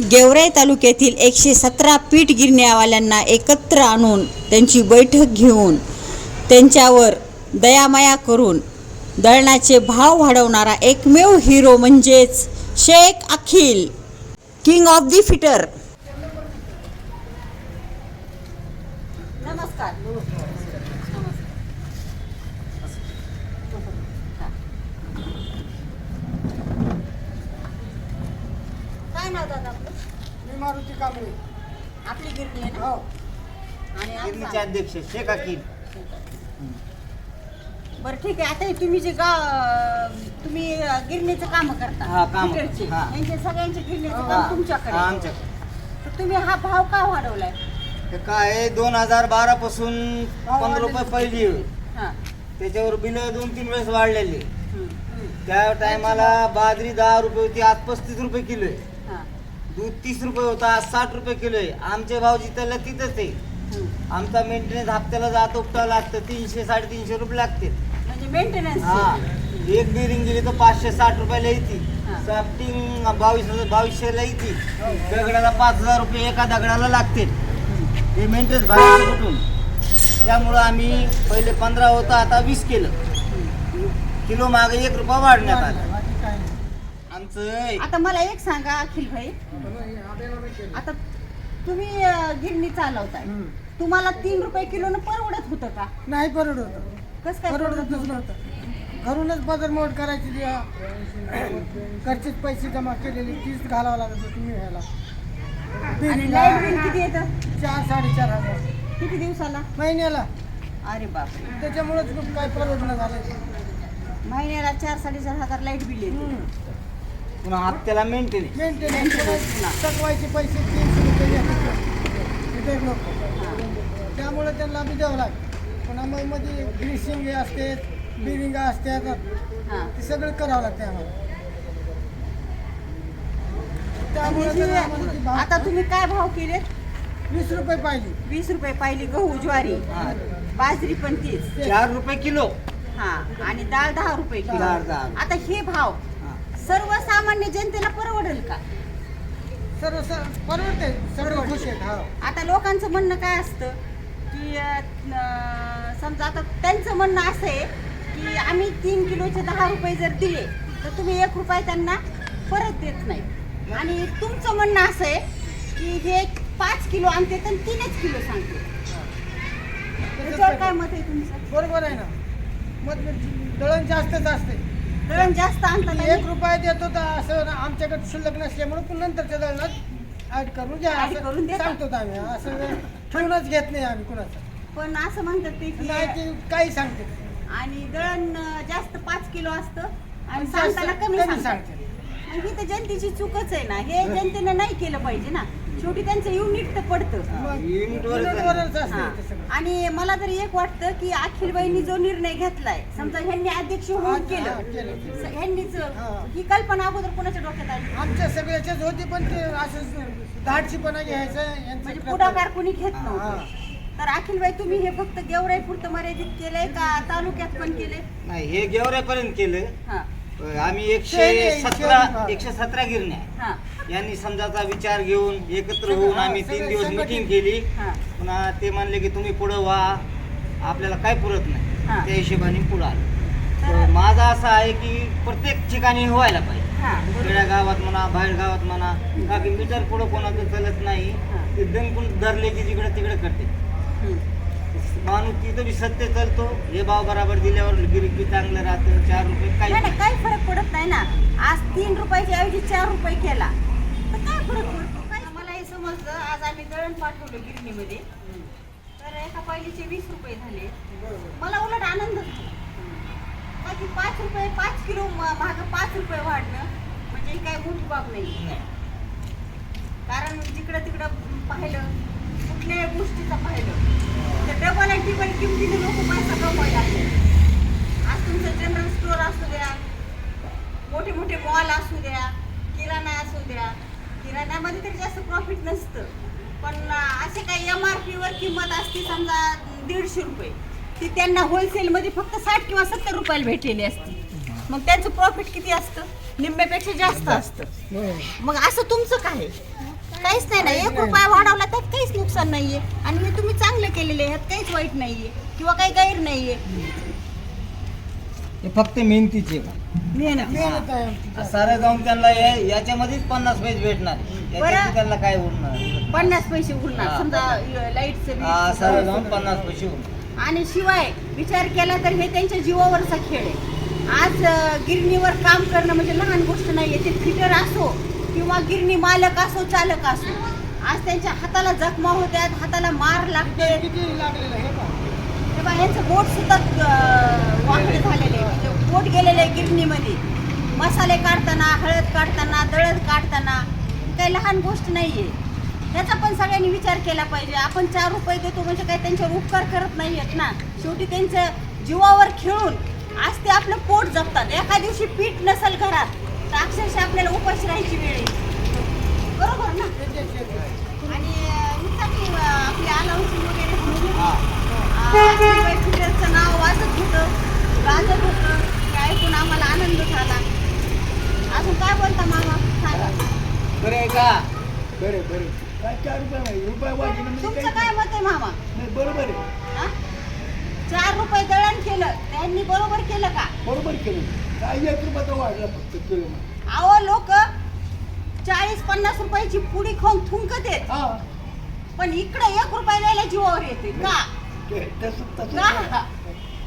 गेवराई तालुक्यातील एकशे सतरा पीठ गिरण्यावाल्यांना एकत्र आणून त्यांची बैठक घेऊन त्यांच्यावर दयामाया करून दळणाचे भाव वाढवणारा एकमेव हिरो म्हणजेच Sheikh Akhil king of the fitter नमस्कार काय नाव दादा आपलं मी मारुती कांबळे आपली गिरणी आहे ना हो आणि गिरणीचे आमचा- अध्यक्ष शेख अकील बरं ठीक आहे आता हे तुम्ही जे गाव तुम्ही गिरणीचं काम करता हा, कामं. हा. यांचे सगळ्यांचे गिरणीचं हा. काम तुमच्याकडे आहे. आमच्याकडे तर तुम्ही हा भाव का वाढवलाय ते काय आहे, दोन हजार बारा पासून भाव पंधरा रुपये. पहिली. हा त्याच्यावर बिल दोन तीन वेळेस वाढलेले हम्म. त्या टायमाला बाजरी दहा रुपये होती आज पस्तीस रुपये किलो आहे. दूध तीस रुपये होता आज साठ रुपये किलो आहे. आमचे भाव जिथं तिथंच आहे. आमचा मेंटेनन्स हप्त्याला जात उपटा लागतं. तीनशे साडेतीनशे रुपये लागते म्हणजे मेंटेनन्स हा. एक बिरिंग गेली तर पाचशे साठ रुपयाला येते हा. साफ्टिंग बावीस हजार बावीसशेला येते दगडाला पाच हजार रुपये एका दगडाला लागते हे. मेंटेनन्स भरायचं कुठून? त्यामुळं आम्ही पहिले पंधरा होतं आता वीस केलं. किलो मागे एक रुपया वाढण्यात आला. आमचं आता मला एक सांगा अखिल भाई. आता तुम्ही अं, गिरणी चालवताय. तुम्हाला तीन रुपये किलोनं परवडत होतं का? नाही परवडत होतं. कसं काय परवडत नव्हतं? घरूनच बदल मोड करायची अं, घरचेच पैसे जमा केलेले तीच घालावं लागत होतं तुम्ही ह्याला. आणि बिलिंग लाइट बिल किती येतं? चार साडेचार हजार. किती दिवसाला? महिन्याला. अरे बापरे. त्याच्यामुळेच खूप काय परवडणं झालं महिन्याला चार साडेचार हजार लाइट बिल येते. पुन्हा हप्त्याला मेंटेनन्स मेंटेनन्स थकवायचे पैसे तीनशे रुपये घेतात लोक त्यामुळे त्यांना बी द्यावं लागतं पुन्हा मग मध्ये ग्रीसिंग असते बिलिंग असतात. हा. ते सगळं करावं लागतं आम्हाला. त्यामुळे त्याला आम्हाला ते भाव- आता तुम्ही काय भाव केले वीस रुपये पाहिजे वीस रुपये पाहिली गहू ज्वारी. हा. बाजरी पण तीस चार रुपये किलो. हा. आणि डाळ दहा रुपये किलो. डाळ दहा. आता हे भाव. सर्वसामान्य जनतेला परवडेल का? सर्व परवडते सर्व खुश आहेत हा. आता लोकांचं म्हणणं काय असतं? की अं, समजा आता त्यांचं म्हणणं असं आहे की आम्ही तीन किलोचे दहा रुपये जर दिले तर तुम्ही एक रुपये त्यांना परत देत नाही. आणि तुमचं म्हणणं असं आहे की हे पाच किलो आणते तर तीनच किलो सांगते. त्याच्यावर काय मत आहे तुमचं? बरोबर आहे ना. मग दळण जास्तच असते. दळण जास्त आणतात एक रुपया देतो तर असं आमच्याकडे शिल्लक नसल्यामुळे पण नंतरच्या दळणात ऍड करून घ्या. Add करून असं देता. सांगतो आम्ही. असं ठेवूनच घेत नाही आम्ही कुणाचं. पण असं म्हणतात ते नाही की ते काही सांगते. आणि दळण अं, जास्त पाच किलो असतं आणि सांगताना कमी कमी सांगतात. सांगते. मग ही तर जनतेची चूकच आहे ना. हे जनतेनं नाही केलं पाहिजे ना. शेवटी त्यांचं युनिट तर पडतं. हा. आणि मला तरी एक वाटतं की अखिलबाईंनी जो निर्णय घेतलाय समजा ह्यांनी अध्यक्ष होऊन केलं. हा, ह्यांनीच हा. कल्पना अगोदर कोणाच्या डोक्यात आली? आमच्या सगळ्याच्याच होते पण ते असं धाडशीपणा घ्यायचं यांचं म्हणजे. पुढाकार कुणी घेत हा. नव्हतं. तर अखिलबाई तुम्ही हे फक्त गेवराई पुरतं मर्यादित केलंय का तालुक्यात पण केले नाही हे गेवऱ्यापर्यंत केलं. हा. आम्ही एकशे सतरा एकशे सतरा गिरण्या हा. यांनी समजाचा विचार घेऊन एकत्र होऊन आम्ही तीन दिवस. मिटिंग केली पुन्हा ते म्हणले की तुम्ही पुढं व्हा आपल्याला काय पुरत. नाही त्या हिशोबाने पुढं आलो तर- माझा असं आहे की प्रत्येक ठिकाणी व्हायला पाहिजे हा. खेड्या गावात म्हणा बाहेर गावात म्हणा का की मीटर पुढं कोणाचं चालत नाही. ते दणकून धरले की जिकडे तिकडे करते. माणूस तिथं बी सत्य चालतो हे भाव बराबर दिल्यावर गिरीक चांगलं राहतं चार रुपये काही फरक पडत नाही ना आज तीन रुपयाच्या ऐवजी चार रुपये केला आम्हाला मला हे समजलं. आज आम्ही दळण पाठवलं गिरणीमध्ये. तर एका पहिलीचे वीस रुपये झाले. मला उलट आनंद बाकी पाच रुपये पाच किलो माग पाच रुपये वाढणं म्हणजे ही काही मोठी बाब नाही. कारण जिकडं तिकडं पाहिलं कुठल्याही गोष्टीचं पाहिलं तर डबल आणि टिबल किमतीने लोक पैसा कमवायला लागले. आज तुमचं जनरल स्टोअर असू द्या मोठे मोठे मॉल असू असू द्या किराण्यामध्ये तरी जास्त प्रॉफिट नसतं. पण असे काही एम आर पीवर किंमत असते समजा दीडशे रुपये ती त्यांना होलसेलमध्ये फक्त साठ किंवा सत्तर रुपयाला भेटलेली असते. मग त्यांचं प्रॉफिट किती असतं? निम्म्यापेक्षा जास्त असतं. मग असं तुमचं काय काहीच नाही ना. एक रुपया वाढवला त्यात काहीच नुकसान नाहीये. आणि मी तुम्ही चांगलं केलेले आहे, ह्यात काहीच वाईट नाहीये. किंवा काही गैर नाहीये. हे फक्त मेहनतीचे. आहे. सारे जाऊन त्यांना हे- याच्यामध्येच पन्नास पैसे भेटणार. त्यांना काय उरणार? पन्नास पैसे उरणार. हा. समजा लाईटचं सारे जाऊन पन्नास पैसे उरणार. आणि शिवाय विचार केला तर हे त्यांच्या जीवावरचा खेळ आहे. आज अं, गिरणीवर काम करणं म्हणजे लहान गोष्ट नाहीये. ते फिटर असो किंवा गिरणी मालक असो चालक असो. आज त्यांच्या हाताला जखमा होत्यात हाताला मार लागते. किती लागलेलं आहे हे पहा. तेव्हा यांचं बोट सुद्धा वाकडे झालेले आहे. म्हणजे बोट गेलेले आहे गिरणीमध्ये. मसाले काढताना हळद काढताना दळद काढताना काही लहान गोष्ट नाही आहे त्याचा पण सगळ्यांनी विचार केला पाहिजे. आपण चार रुपये देतो म्हणजे काही त्यांच्यावर उपकार करत नाही आहेत ना. शेवटी त्यांचं जीवावर खेळून आज ते आपलं पोट जपतात. एका दिवशी पीठ नसेल घरात तर अक्षरशः आपल्याला उपाशी राहायची वेळ बरोबर ना आणि अं, इथं की, अं, आपली अलाउन्सिंग वगैरे म्हणून हा. फिटरचं नाव वाजत होतं गाजत होतं ते ऐकून आम्हाला आनंद झाला अजून काय बोलता मामा सांगा बरं आहे का बरे बरे. काय चार रुपये नाही रुपये वाढले म्हणजे तुमचं काही- काय मत आहे मामा? नाही, बरोबर आहे. हा? चार रुपये दळण केलं त्यांनी बरोबर केलं का? बरोबर केलं. काय एक रुपयाचा वाढला फक्त किलो. अहो लोक चाळीस पन्नास रुपयाची पुडी खाऊन थुंकत येत हा. पण इकडे एक रुपया द्यायला जीवावर येते का? ते- तसं तसं का?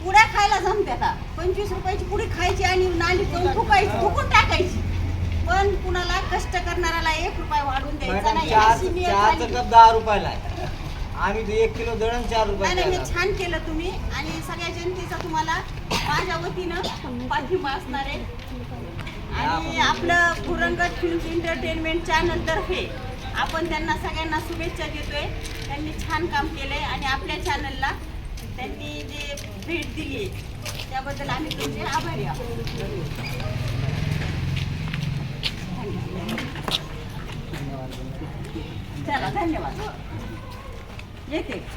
पुड्या खायला जमते आता पंचवीस रुपयाची पुडी खायची आणि नाली जाऊन थुकायची थुकून टाकायची. कष्ट करणाऱ्याला एक रुपया वाढून द्यायचा मॅडम नाही अशी. कप दहा रुपयाला आहे. आम्ही ते एक किलो दळण चार नाही रुपये नाही हे छान केलं तुम्ही. आणि सगळ्या जनतेचा तुम्हाला माझ्या वतीनं पाठिंबा असणार आहे. आणि आपलं पुरंगत फिल्म एंटरटेनमेंट चॅनल तर्फे आपण त्यांना सगळ्यांना शुभेच्छा देतोय. त्यांनी छान काम केलंय आणि आपल्या चॅनलला त्यांनी जे भेट दिली त्याबद्दल आम्ही तुमचे आभारी आहोत. येते